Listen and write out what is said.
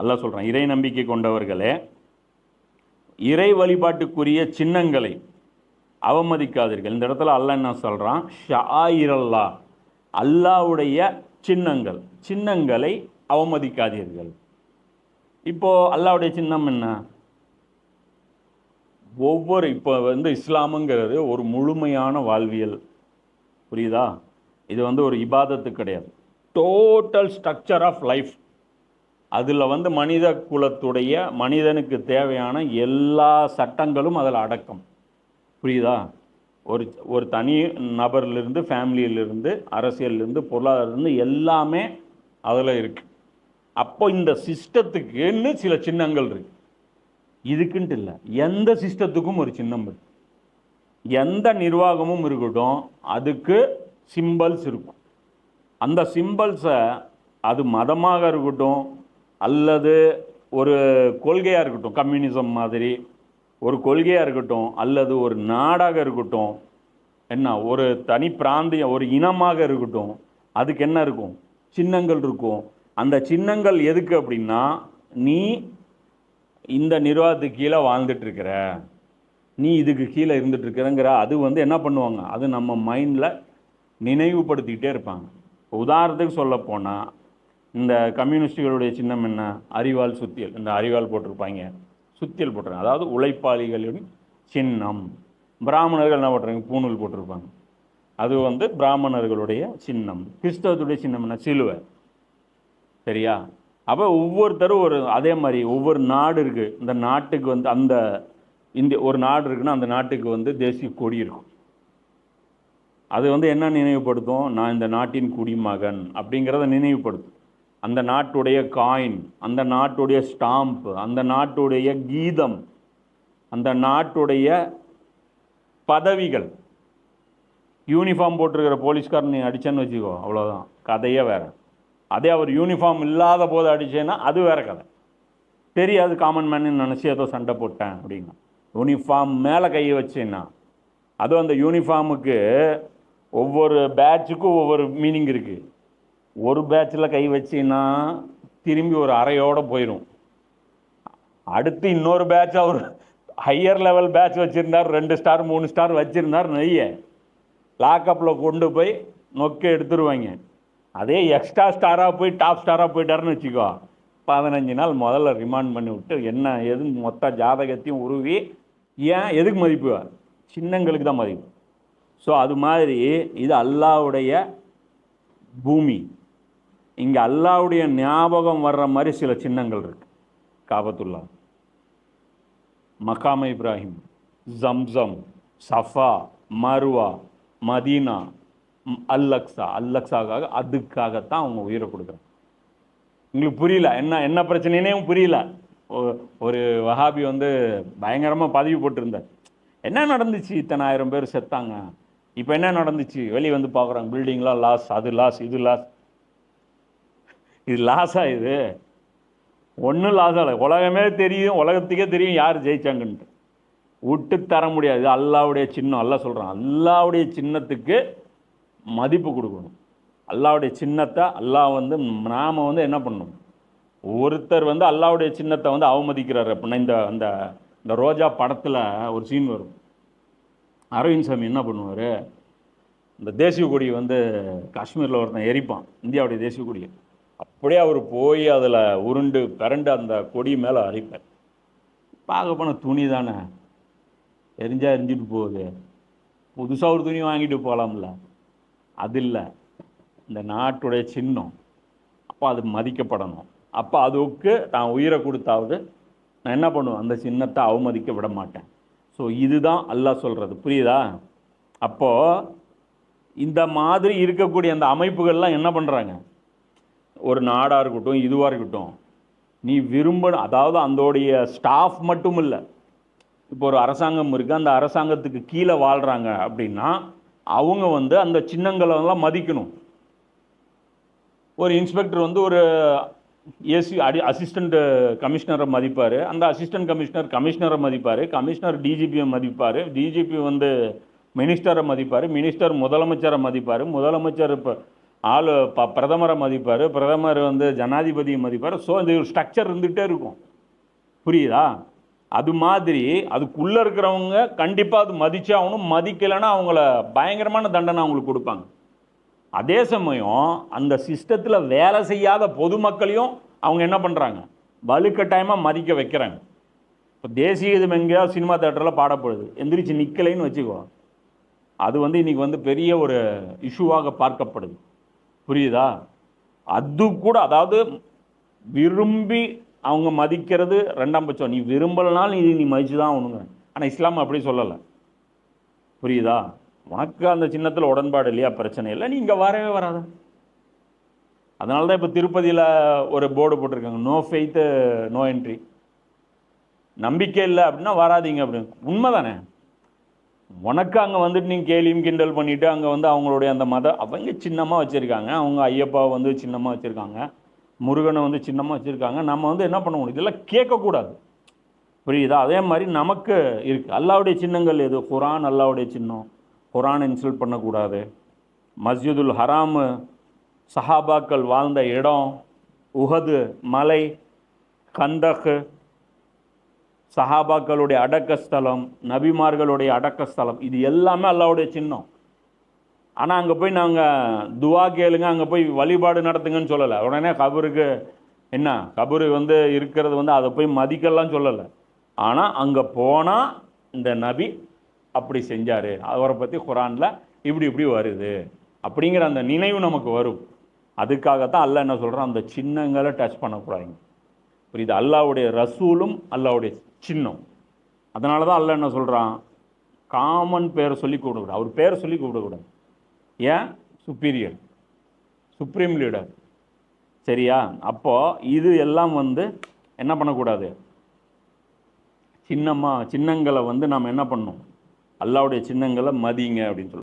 அல்ல சொல்கிறான் இறை நம்பிக்கை கொண்டவர்களே இறை வழிபாட்டுக்குரிய சின்னங்களை அவமதிக்காதீர்கள். இந்த இடத்துல அல்ல என்ன சொல்கிறான் ஷாயிரல்லா அல்லாவுடைய சின்னங்கள் சின்னங்களை அவமதிக்காதீர்கள். இப்போது அல்லாவுடைய சின்னம் என்ன? ஒவ்வொரு இப்போ வந்து இஸ்லாமுங்கிறது ஒரு முழுமையான வாழ்வியல். புரியுதா? இது வந்து ஒரு இபாதத்து கிடையாது. டோட்டல் ஸ்ட்ரக்சர் ஆஃப் லைஃப் அதில் வந்து மனித குலத்துடைய மனிதனுக்கு தேவையான எல்லா சட்டங்களும் அதில் அடக்கம். புரியுதா? ஒரு ஒரு தனி நபர்லேருந்து ஃபேமிலியிலிருந்து அரசியல்லேருந்து பொருளாதாரத்துலேருந்து எல்லாமே அதில் இருக்குது அப்போ இந்த சிஸ்டத்துக்குன்னு சில சின்னங்கள் இருக்கு. இதுக்குன்ட்டு இல்லை. எந்த சிஸ்டத்துக்கும் ஒரு சின்னம் இருக்கு. எந்த நிர்வாகமும் இருக்கட்டும் அதுக்கு சிம்பல்ஸ் இருக்கும். அந்த சிம்பல்ஸை அது மதமாக இருக்கட்டும் அல்லது ஒரு கொள்கையாக இருக்கட்டும் கம்யூனிசம் மாதிரி ஒரு கொள்கையாக இருக்கட்டும் அல்லது ஒரு நாடாக இருக்கட்டும் என்ன ஒரு தனி பிராந்தியம் ஒரு இனமாக இருக்கட்டும் அதுக்கு என்ன இருக்கும்? சின்னங்கள் இருக்கும். அந்த சின்னங்கள் எதுக்கு அப்படின்னா நீ இந்த நிர்வாகத்துக்கு கீழே வாழ்ந்துட்டுருக்கிற. நீ இதுக்கு கீழே இருந்துட்டுருக்கிறங்கிற அது வந்து என்ன பண்ணுவாங்க? அது நம்ம மைண்டில் நினைவுபடுத்திக்கிட்டே இருப்பாங்க. உதாரணத்துக்கு சொல்ல போனால் இந்த கம்யூனிஸ்டுகளுடைய சின்னம் என்ன? அறிவால் சுத்தியல். இந்த அறிவால் போட்டிருப்பாங்க. சுத்தியல் போட்டிருக்காங்க அதாவது உழைப்பாளிகளின் சின்னம். பிராமணர்கள் என்ன பண்ணுறாங்க பூணூல் போட்டிருப்பாங்க. அது வந்து பிராமணர்களுடைய சின்னம். கிறிஸ்தவத்துடைய சின்னம் என்ன? சிலுவை. சரியா? அப்போ ஒவ்வொருத்தரும் ஒரு அதே மாதிரி ஒவ்வொரு நாடு இருக்குது இந்த நாட்டுக்கு வந்து அந்த இந்திய ஒரு நாடு இருக்குன்னா அந்த நாட்டுக்கு வந்து தேசிய கொடி இருக்கும். அது வந்து என்ன நினைவுபடுத்தும்? நான் இந்த நாட்டின் குடிமகன் அப்படிங்கிறத நினைவுபடுத்தும். அந்த நாட்டுடைய காயின் அந்த நாட்டுடைய ஸ்டாம்ப்பு அந்த நாட்டுடைய கீதம் அந்த நாட்டுடைய பதவிகள். யூனிஃபார்ம் போட்டிருக்கிற போலீஸ்காரன் நீ அடித்தேன்னு வச்சுக்கோ அவ்வளோதான் கதையே வேற. அதே அவர் யூனிஃபார்ம் இல்லாத போது அடிச்சேன்னா அது வேறு கதை. தெரியாது காமன் மேன்னு நினச்சி ஏதோ சண்டை போட்டேன் அப்படின்னா. யூனிஃபார்ம் மேலே கையை வச்சேன்னா அதுவும் அந்த யூனிஃபார்முக்கு ஒவ்வொரு பேட்சுக்கும் ஒவ்வொரு மீனிங் இருக்குது ஒரு பேட்சில் கை வச்சின்னா திரும்பி ஒரு அறையோடு போயிடும் அடுத்து இன்னொரு பேட்ச் அவர் ஹையர் லெவல் பேட்ச் வச்சுருந்தார் ரெண்டு ஸ்டார் மூணு ஸ்டார் வச்சுருந்தார் நெய்ய. லாக்கப்பில் கொண்டு போய் நொக்க எடுத்துருவாங்க. அதே எக்ஸ்ட்ரா ஸ்டாராக போய் டாப் ஸ்டாராக போயிட்டாருன்னு வச்சுக்கோ. பதினஞ்சு நாள் முதல்ல ரிமாண்ட் பண்ணி விட்டு என்ன எது மொத்த ஜாதகத்தையும் உருவி ஏன் எதுக்கு மதிப்பு? சின்னங்களுக்கு தான் மதிப்பு. ஸோ அது மாதிரி இது அல்லாவுடைய பூமி. இங்கே அல்லாவுடைய ஞாபகம் வர்ற மாதிரி சில சின்னங்கள் இருக்கு. காபத்துல்லா. மகாம Ibrahim Zamzam Safa Marwa Medina Al Aqsa. அல்லக்ஸாக்காக அதுக்காகத்தான் அவங்க உயிரை கொடுக்குறாங்க. உங்களுக்கு புரியல? என்ன என்ன பிரச்சனைனே புரியல. ஒரு வஹாபி வந்து பயங்கரமாக பதிவு போட்டிருந்தார். என்ன நடந்துச்சு? இத்தனை ஆயிரம் பேர் செத்தாங்க. இப்போ என்ன நடந்துச்சு? வெளியே வந்து பார்க்குறாங்க பில்டிங்லாம் லாஸ் அது லாஸ் இது லாஸ் இது லாஸா இது? ஒன்றும் லாஸ் ஆகலை உலகமே தெரியும் உலகத்துக்கே தெரியும் யார் ஜெயிச்சாங்கன்ட்டு. விட்டு தர முடியாது. அல்லாவுடைய சின்னம். அல்லாஹ் சொல்கிறான் அல்லாவுடைய சின்னத்துக்கு மதிப்பு கொடுக்கணும். அல்லாவுடைய சின்னத்தை அல்லாஹ் வந்து நாம வந்து என்ன பண்ணணும்? ஒருத்தர் வந்து அல்லாவுடைய சின்னத்தை வந்து அவமதிக்கிறார். அப்படின்னா இந்த அந்த இந்த ரோஜா படத்தில் ஒரு சீன் வரும். அரவிந்த் சாமி என்ன பண்ணுவார்? இந்த தேசிய கொடியை வந்து காஷ்மீரில் ஒருத்தன் எரிப்பான். இந்தியாவுடைய தேசிய கொடியை அப்படியே அவர் போய் அதில் உருண்டு பிறண்டு அந்த கொடி மேலே அரிப்பார் பார்க்க போன துணி தானே. எரிஞ்சா எரிஞ்சிட்டு போகுது. புதுசாக ஒரு துணி வாங்கிட்டு போகலாம்ல அது இல்லை. இந்த நாட்டுடைய சின்னம். அப்போ அது மதிக்கப்படணும். அப்போ அதுக்கு நான் உயிரை கொடுத்தாவது நான் என்ன பண்ணுவேன்? அந்த சின்னத்தை அவமதிக்க விட மாட்டேன். ஸோ இதுதான் அல்லாஹ் சொல்கிறது புரியுதா? அப்போது இந்த மாதிரி இருக்கக்கூடிய அந்த அமைப்புகள்லாம் என்ன பண்ணுறாங்க ஒரு நாடாக இருக்கட்டும் இதுவாக இருக்கட்டும் நீ விரும்ப அதாவது அதோடைய ஸ்டாஃப் மட்டும் இல்லை இப்போ ஒரு அரசாங்கம் இருக்குது அந்த அரசாங்கத்துக்கு கீழே வாழ்கிறாங்க அப்படின்னா அவங்க வந்து அந்த சின்னங்களெல்லாம் மதிக்கணும். ஒரு இன்ஸ்பெக்டர் வந்து ஒரு ஏசி அடி அசிஸ்டண்ட் கமிஷனரை மதிப்பார். அந்த அசிஸ்டன்ட் கமிஷனர் கமிஷனரை மதிப்பார். கமிஷனர் டிஜிபியை மதிப்பார். டிஜிபி வந்து மினிஸ்டரை மதிப்பார். மினிஸ்டர் முதலமைச்சரை மதிப்பார். முதலமைச்சர் இப்போ ஆளு ப பிரதமரை மதிப்பார் பிரதமர் வந்து ஜனாதிபதியை மதிப்பார். ஸோ இந்த ஸ்ட்ரக்சர் இருந்துகிட்டே இருக்கும். புரியுதா? அது மாதிரி அதுக்குள்ளே இருக்கிறவங்க கண்டிப்பாக அது மதிச்சே ஆகணும். மதிக்கலைன்னா அவங்கள பயங்கரமான தண்டனை அவங்களுக்கு கொடுப்பாங்க. அதே சமயம் அந்த சிஸ்டத்தில் வேலை செய்யாத பொதுமக்களையும் அவங்க என்ன பண்ணுறாங்க வலுக்கட்டாயமாக மதிக்க வைக்கிறாங்க. இப்போ தேசிய இது எங்கேயாவது சினிமா தேட்டரில் பாடப்படுது. எந்திரிச்சு நிற்கலைன்னு வச்சுக்கோ. அது வந்து இன்றைக்கி வந்து பெரிய ஒரு இஷ்யூவாக பார்க்கப்படுது. புரியுதா? அது கூட அதாவது விரும்பி அவங்க மதிக்கிறது ரெண்டாம் பட்சம். நீ விரும்பலனாலும் இது நீ மதிச்சு தான் ஆகணுங்க ஆனால் இஸ்லாம் அப்படி சொல்லலை. புரியுதா? உனக்கு அந்த சின்னத்தில் உடன்பாடு இல்லையா? பிரச்சனை இல்லை. நீ இங்கே வரவே வராத. அதனால தான் இப்போ திருப்பதியில் ஒரு போர்டு போட்டிருக்காங்க. நோ ஃபெய்த்து நோ என்ட்ரி நம்பிக்கை இல்லை அப்படின்னா வராதீங்க அப்படின்னு. உண்மை தானே உனக்கு அங்கே வந்துட்டு நீங்கள் கேலியும் கிண்டல் பண்ணிவிட்டு அங்கே வந்து அவங்களுடைய அந்த மத அவங்க சின்னமாக வச்சுருக்காங்க. அவங்க ஐயப்பா வந்து சின்னமாக வச்சுருக்காங்க. முருகனை வந்து சின்னமாக வச்சுருக்காங்க. நம்ம வந்து என்ன பண்ண முடியும்? இதெல்லாம் கேட்கக்கூடாது. புரியுதா? அதே மாதிரி நமக்கு இருக்குது அல்லாவுடைய சின்னங்கள் எது? குரான் அல்லாவுடைய சின்னம். குரான் இன்சல்ட் பண்ணக்கூடாது. மஸ்ஜிதுல் ஹராமு சஹாபாக்கள் வாழ்ந்த இடம் உஹது மலை கந்தகு சஹாபாக்களுடைய அடக்கஸ்தலம் நபிமார்களுடைய அடக்கஸ்தலம் இது எல்லாமே அல்லாவுடைய சின்னம். ஆனால் அங்கே போய் நாங்கள் துவா கேளுங்க அங்கே போய் வழிபாடு நடத்துங்கன்னு சொல்லலை. உடனே கபருக்கு என்ன? கபரு வந்து இருக்கிறது வந்து அதை போய் மதிக்கலாம் சொல்லலை. ஆனால் அங்கே போனால் இந்த நபி அப்படி செஞ்சார். அவரை பற்றி குரானில் இப்படி இப்படி வருது. அப்படிங்கிற அந்த நினைவு நமக்கு வரும். அதுக்காகத்தான் அல்ல என்ன சொல்கிறோம் அந்த சின்னங்களை டச் பண்ணக்கூடாதுங்க. புரியுது? அல்லாவுடைய ரசூலும் அல்லாவுடைய சின்னம். அதனால தான் அல்லாஹ் என்ன சொல்கிறான் காமன் பேரை சொல்லி கூப்பிடக்கூடாது அவர் பேரை சொல்லி கூப்பிடக்கூடாது ஏன்? சுப்பீரியர் சுப்ரீம் லீடர் சரியா? அப்போது இது எல்லாம் வந்து என்ன பண்ணக்கூடாது? சின்னமாக சின்னங்களை வந்து நாம் என்ன பண்ணணும்? அல்லாவுடைய சின்னங்களை மதிங்க அப்படின்னு சொல்லி